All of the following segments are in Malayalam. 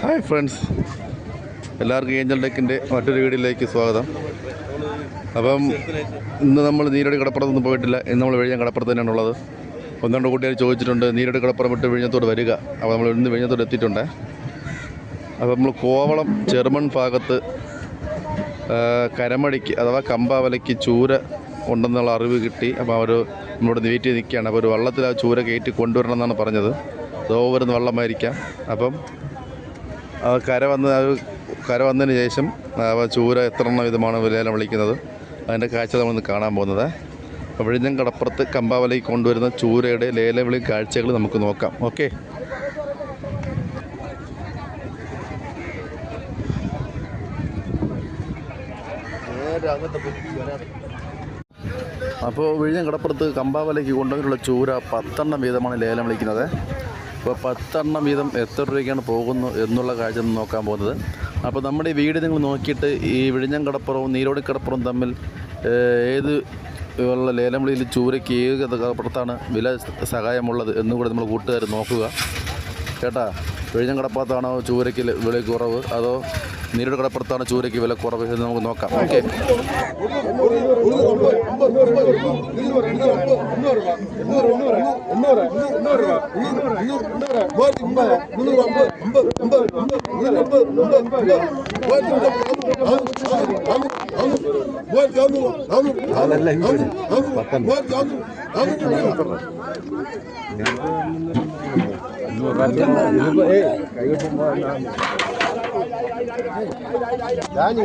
Hi friends. എല്ലാവർക്കും ഏഞ്ചൽ ഡെക്കിന്റെ മറ്റൊരു വീഡിയോയിലേക്ക് സ്വാഗതം. അപ്പം ഇന്ന് നമ്മൾ നീരടി കടപ്പുറത്തൊന്നും പോയിട്ടില്ല. ഇന്ന് നമ്മൾ വിഴിഞ്ഞ കടപ്പുറത്ത് തന്നെയാണ് ഉള്ളത്. ഒന്ന് രണ്ട് കൂട്ടുകാർ ചോദിച്ചിട്ടുണ്ട് നീരടി കടപ്പുറം വിട്ട് വിഴിഞ്ഞത്തോട് വരിക? അപ്പോൾ നമ്മൾ ഇന്ന് വിഴിഞ്ഞത്തോട് എത്തിയിട്ടുണ്ട്. അപ്പോൾ നമ്മൾ കോവളം ചെറുമൺ ഭാഗത്ത് കരമടിക്ക് അഥവാ കമ്പാവലയ്ക്ക് ചൂര ഉണ്ടെന്നുള്ള അറിവ് കിട്ടി. അപ്പോൾ അവർ നമ്മളോട് ചെയ്ത് നിൽക്കുകയാണ്. അപ്പോൾ ഒരു വള്ളത്തിൽ ആ ചൂര കയറ്റി കൊണ്ടുവരണം എന്നാണ് പറഞ്ഞത്. വരുന്ന വള്ളമായിരിക്കാം. അപ്പം അത് കര വന്ന് കര വന്നതിന് ശേഷം ചൂര എത്ര എണ്ണം വിധമാണ് ലേലം വിളിക്കുന്നത്. അതിന്റെ കാഴ്ച നമ്മളിന്ന് കാണാൻ പോകുന്നത്. വിഴിഞ്ഞം കടപ്പുറത്ത് കമ്പാവലയ്ക്ക് കൊണ്ടുവരുന്ന ചൂരയുടെ ലേലവിളി കാഴ്ചകൾ നമുക്ക് നോക്കാം. ഓക്കെ. അപ്പോൾ വിഴിഞ്ഞം കടപ്പുറത്ത് കമ്പാവലയ്ക്ക് കൊണ്ടുവന്നിട്ടുള്ള ചൂര പത്തെണ്ണം വീതമാണ് ലേലം വിളിക്കുന്നത്. അപ്പോൾ പത്തെണ്ണം വീതം എത്ര രൂപയ്ക്കാണ് പോകുന്നു എന്നുള്ള കാര്യം നോക്കാൻ പോകുന്നത്. അപ്പോൾ നമ്മുടെ ഈ വീട് നിങ്ങൾ നോക്കിയിട്ട് ഈ വിഴിഞ്ഞം കടപ്പുറവും നീരോടി കടപ്പുറവും തമ്മിൽ ഏത് ഉള്ള ലേലം വിളിയിൽ ചൂരയ്ക്ക് ഏത് കടപ്പുറത്താണ് വില സഹായമുള്ളത് എന്നും കൂടെ നമ്മൾ കൂട്ടുകാർ നോക്കുക. കേട്ടാ വിഴിഞ്ഞം കടപ്പുറത്താണോ ചൂരയ്ക്ക് വില കുറവ്? അതോ നീരുടെ കടപ്പുറത്താണോ ചൂരയ്ക്ക് വില കുറവ് എന്ന് നമുക്ക് നോക്കാം. ഓക്കെ. അഞ്ഞൂറ് தானி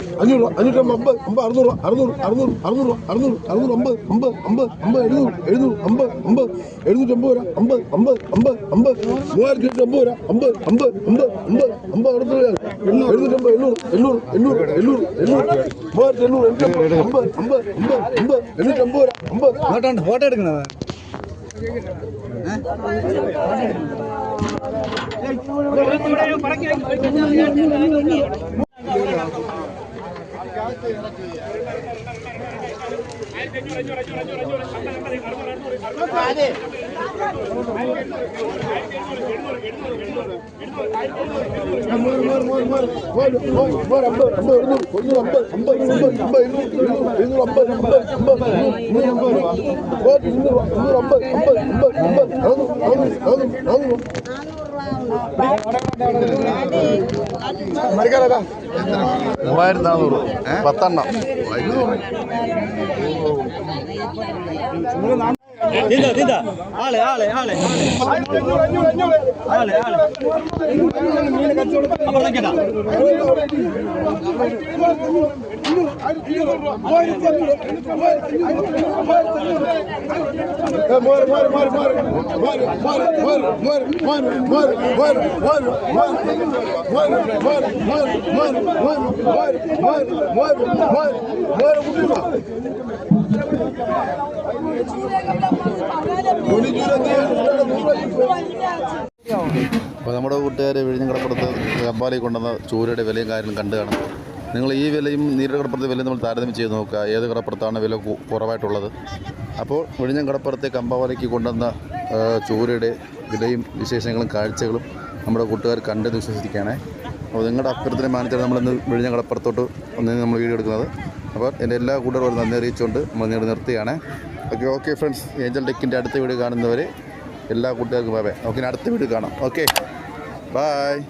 அஞ்சூறு அஞ்சூற்றி ஐம்பது ஐம்பது அறுநூறு அறுநூறு அறுநூறு அறுநூறு அறுநூறு அறுநூறு ஐம்பது ஐம்பது ஐம்பது ஐம்பது எழுநூறு எழுநூறு ஐம்பது ஐம்பது எழுநூற்றி ஐம்பது ரூபா ஐம்பது ஐம்பது ஐம்பது ஐம்பது மூவாயிரத்தி எட்டு ஐம்பது ரூபா ஐம்பது ஐம்பது ஐம்பது ஐம்பது ஐம்பது அறுநூறு எழுநூற்றி ஐம்பது எண்ணூறு எண்ணூறு எண்ணூறு எண்ணூறு எண்ணூறு மூவாயிரத்தி எண்ணூறு எண்ணூற்றி ஐம்பது ஐம்பது ஐம்பது ஐம்பது எண்ணூற்றி ஐம்பது ரூபா ஐம்பது போட்டோ போட்டோ எடுக்கணும் பறக்க എണ്ണൂറ്റമ്പത് അമ്പത് അമ്പത് അമ്പത് അമ്പത് അമ്പത് അമ്പത് അമ്പത് അമ്പത് മൂവായിരത്തി നാനൂറ് പത്തെണ്ണം. നിന്ന നിന്ന ആളെ ആളെ ആളെ ആളെ ആളെ അപ്പുറത്തേക്ക് കേട്ടാ Thank you. കൂട്ടുകാർ വിഴിഞ്ഞങ്കടപ്പുറത്ത് കമ്പാലി കൊണ്ടുവന്ന ചൂരയുടെ വിലയും കാര്യങ്ങളും കണ്ടു കാണും. നിങ്ങൾ ഈ വിലയും നീരുടെ കടപ്പുറത്തെ വിലയും നമ്മൾ താരതമ്യം ചെയ്ത് നോക്കുക. ഏത് കടപ്പുറത്താണ് വില കുറവായിട്ടുള്ളത്? അപ്പോൾ വിഴിഞ്ഞം കടപ്പുറത്തെ കമ്പാവലയ്ക്ക് കൊണ്ടുവന്ന ചൂരയുടെ വിലയും വിശേഷങ്ങളും കാഴ്ചകളും നമ്മുടെ കൂട്ടുകാർ കണ്ടെന്ന് വിശ്വസിക്കുകയാണേ. അപ്പോൾ നിങ്ങളുടെ അഭ്യർത്ഥന മാനിച്ചാണ് നമ്മളിന്ന് വിഴിഞ്ഞ കടപ്പുറത്തോട്ട് ഒന്ന് നമ്മൾ വീഡിയോ എടുക്കുന്നത്. അപ്പോൾ എന്റെ എല്ലാ കൂട്ടുകാരും നന്ദി അറിയിച്ചുകൊണ്ട് നമ്മൾ നീട് നിർത്തുകയാണ്. ഓക്കെ ഓക്കെ ഫ്രണ്ട്സ് ഏഞ്ചൽ ടെക്കിന്റെ അടുത്ത വീഡിയോ കാണുന്നവരെ എല്ലാ കൂട്ടുകാർക്കും ബൈ ഓക്കെ അടുത്ത വീഡിയോ കാണാം. ഓക്കെ. Bye.